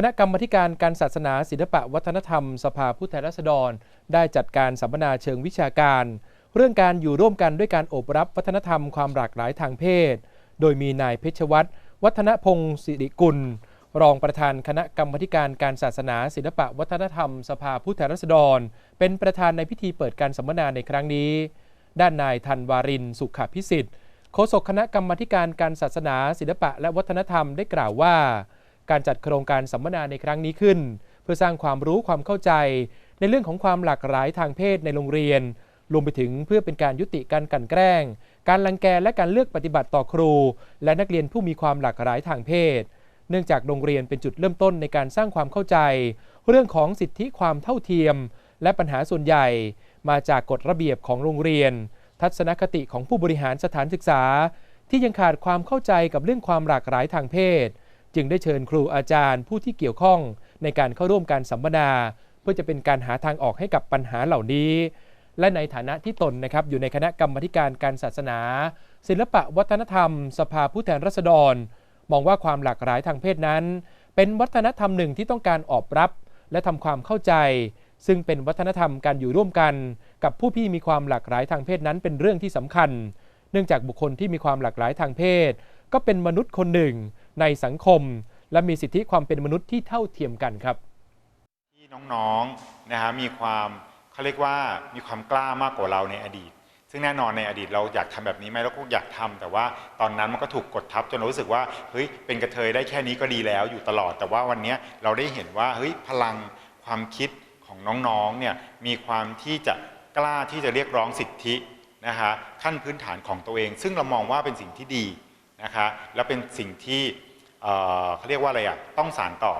คณะกรรมการการศาสนาศิลปะวัฒนธรรม สภาผู้แทนราษฎร ได้จัดการสัมมนาเชิงวิชาการ เรื่องการอยู่ร่วมกันด้วยการโอบรับวัฒนธรรมความหลากหลายทางเพศ โดยมีนายเพชรวัตรวัฒนพงศ์สิริกุล รองประธานคณะกรรมการการศาสนา ศิลปะวัฒนธรรม สภาผู้แทนราษฎร เป็นประธานในพิธีเปิดการสัมมนาในครั้งนี้ ด้านนายธันวารินสุขพิสิทธิ์โฆษกคณะกรรมการการศาสนา ศิลปะและวัฒนธรรมได้กล่าวว่า การจัดโครงการสัมมนาในครั้งนี้ขึ้น เพื่อสร้างความรู้ความเข้าใจ ในเรื่องของความหลากหลายทางเพศในโรงเรียน รวมไปถึงเพื่อเป็นการยุติการกันแกล้ง การลังแกและการเลือกปฏิบัติต่อครู และนักเรียนผู้มีความหลากหลายทางเพศ เนื่องจากโรงเรียนเป็นจุดเริ่มต้นในการสร้างความเข้าใจ เรื่องของสิทธิความเท่าเทียม และปัญหาส่วนใหญ่ มาจากกฎระเบียบของโรงเรียน ทัศนคติของผู้บริหารสถานศึกษา ที่ยังขาดความเข้าใจกับเรื่องความหลากหลายทางเพศ จึงได้เชิญครูอาจารย์ ผู้ที่เกี่ยวข้องในการเข้าร่วมการสัมมนา เพื่อจะเป็นการหาทางออกให้กับปัญหาเหล่านี้ และในฐานะที่ตนนะครับอยู่ในคณะกรรมธิการการศาสนา ศิลปะวัฒนธรรม สภาผู้แทนราษฎร มองว่าความหลากหลายทางเพศนั้น เป็นวัฒนธรรมหนึ่งที่ต้องการออบรับ และทำความเข้าใจ ซึ่งเป็นวัฒนธรรมการอยู่ร่วมกัน กับผู้ที่มีความหลากหลายทางเพศนั้นเป็นเรื่องที่สำคัญ เนื่องจากบุคคลที่มีความหลากหลายทางเพศ ก็เป็นมนุษย์คนหนึ่ง ในสังคม และมีสิทธิความเป็นมนุษย์ที่เท่าเทียมกันครับ ที่น้องๆนะฮะมีความเขาเรียกว่ามีความกล้ามากกว่าเราในอดีต ซึ่งแน่นอนในอดีตเราอยากทำแบบนี้ไหมเราก็อยากทำแต่ว่าตอนนั้นมันก็ถูกกดทับจนเรารู้สึกว่าเฮ้ยเป็นกระเทยได้แค่นี้ก็ดีแล้วอยู่ตลอด แต่ว่าวันนี้เราได้เห็นว่าเฮ้ยพลังความคิดของน้องๆเนี่ยมีความที่จะกล้าที่จะเรียกร้องสิทธินะฮะขั้นพื้นฐานของตัวเอง ซึ่งเรามองว่าเป็นสิ่งที่ดีนะคะและเป็นสิ่งที่ เขาเรียกว่าอะไรอะต้องสารต่อ